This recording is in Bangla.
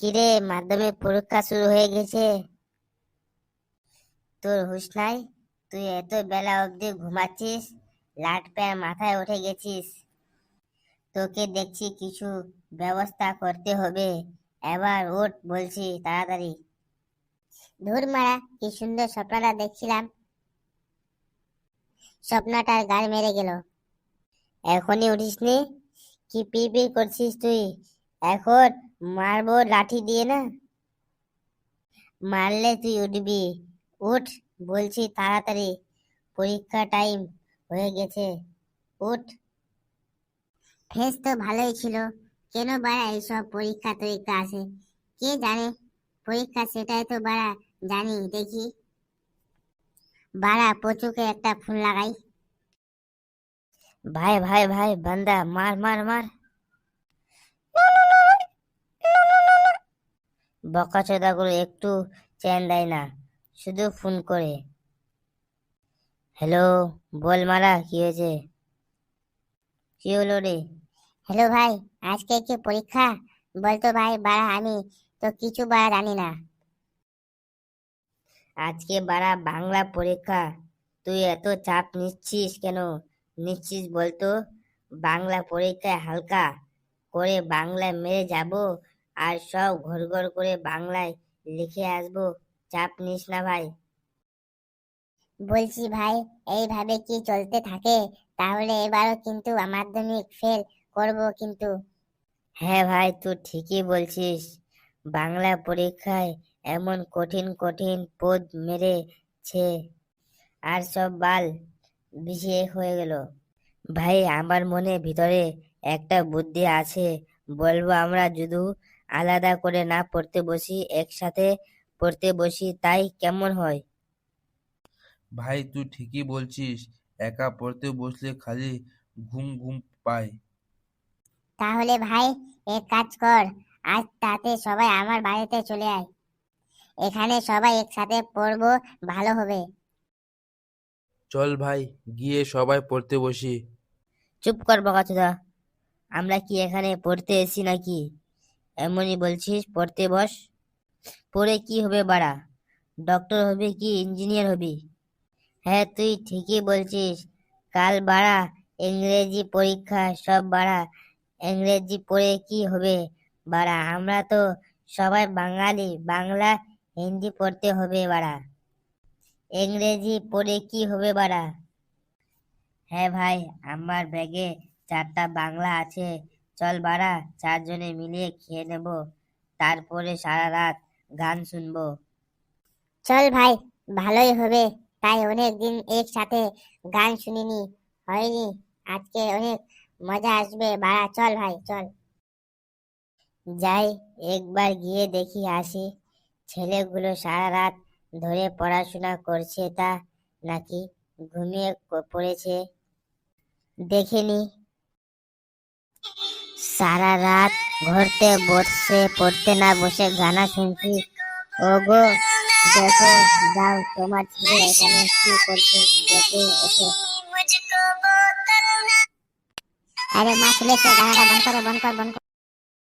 কিরে, মাধ্যমিক পরীক্ষা শুরু হয়ে গেছে। তোর হুঁশ নাই? তুই এত বেলা অবধি ঘুমাচ্ছিস, লাট প্যান মাথায় উঠে গেছিস। তোকে দেখছি কিছু ব্যবস্থা করতে হবে। এবার ওঠ বলছি তাড়াতাড়ি। ধুর মারা, কি সুন্দর স্বপ্নটা দেখছিলাম। স্বপ্নটার গাড় মেরে গেল। এখনই উঠিসনি? কি পি পি করছিস তুই? এখন মারবো লাঠি দিয়ে না? মারলে তুই উঠবি। উঠ, বলছি তাড়াতাড়ি। পরীক্ষা টাইম হয়ে গেছে। উঠ। ফেস তো ভালোই ছিল। কেন বাড়া এইসব পরীক্ষা টরীক্ষা আছে কে জানে? পরীক্ষা সেটাই তো বাড়া জানি, দেখি। বাড়া, পচুকে একটা ফোন লাগাই। ভাই ভাই ভাই, বান্দা, মার মার মার। বকাচোদাগুলো একটু চেন দেয় না, শুধু ফোন করে। হ্যালো বল মারা কি হয়েছে? কি হলো রে? হ্যালো ভাই, আজকে কি পরীক্ষা। বলতো ভাই, বাড়া, আমি তো কিছু বাড়া জানি না। আজকে বাড়া বাংলা পরীক্ষা। তুই এত চাপ নিচ্ছিস কেন? নিচ্ছিস বলতো, বাংলা পরীক্ষায় হালকা করে বাংলায় মেরে যাব আর সব ঘর ঘর করে বাংলায় লিখে আসব। চাপ নিস না ভাই। বলছি ভাই এইভাবে কি চলতে থাকে? তাহলে এবারও কিন্তু মাধ্যমিক ফেল করব কিন্তু। হ্যাঁ ভাই তুই ঠিকই বলছিস। বাংলা পরীক্ষায় এমন কঠিন কঠিন পদ মেরেছে। আর সব বাল বিষে হয়ে গেল। ভাই আমার মনে ভিতরে একটা বুদ্ধি আছে। বলব আমরা যদি আলাদা করে না পড়তে বসি একসাথে পড়তে বসি তাই কেমন হয়? ভাই তুই ঠিকই বলছিস একা পড়তে বসলে খালি ঘুম ঘুম পায়। তাহলে ভাই এক কাজ কর আজ তাতে সবাই আমার বাড়িতে চলে আয়। এখানে সবাই একসাথে পড়ব ভালো হবে। চল ভাই গিয়ে সবাই পড়তে বসি। চুপ কর বকাচোদা আমরা কি এখানে পড়তে এসি নাকি? এমনই বলছিস, পড়তে বস। পড়ে কি হবে বাড়া? ডক্টর হবে কি ইঞ্জিনিয়ার হবি? হ্যাঁ তুই ঠিকই বলছিস। কাল বাড়া, ইংরেজি পরীক্ষা, সব বাড়া। ইংরেজি পড়ে কি হবে বাড়া? আমরা তো সবাই বাঙালি, বাংলা, হিন্দি পড়তে হবে বাড়া। ইংরেজি পড়ে কি হবে বাড়া? হ্যাঁ ভাই, আমার ব্যাগে চারটা বাংলা আছে। চল বাড়া, চারজনে মিলিয়ে খেয়ে নেব। তারপরে সারা রাত গান শুনব। চল ভাই, ভালোই হবে। তাই অনেক দিন একসাথে গান শুনিনি, হয়নি। আজকে অনেক মজা আসবে। বাড়া, চল ভাই, চল। যাই, একবার গিয়ে দেখি আসি। ছেলেগুলো সারা রাত ধরে পড়াশোনা করছে তা নাকি ঘুমিয়ে পড়েছে? দেখিনি সারা রাত ঘরতে, বসে, পড়তে না বসে গানা শুনছি। ওগো, দেখো, যাও, তোমার ছেলে এখানে কি করছে, দেখে এসো। আরে মা চলেছে গানাটা বন্ধ করো, বন্ধ কর, বন্ধ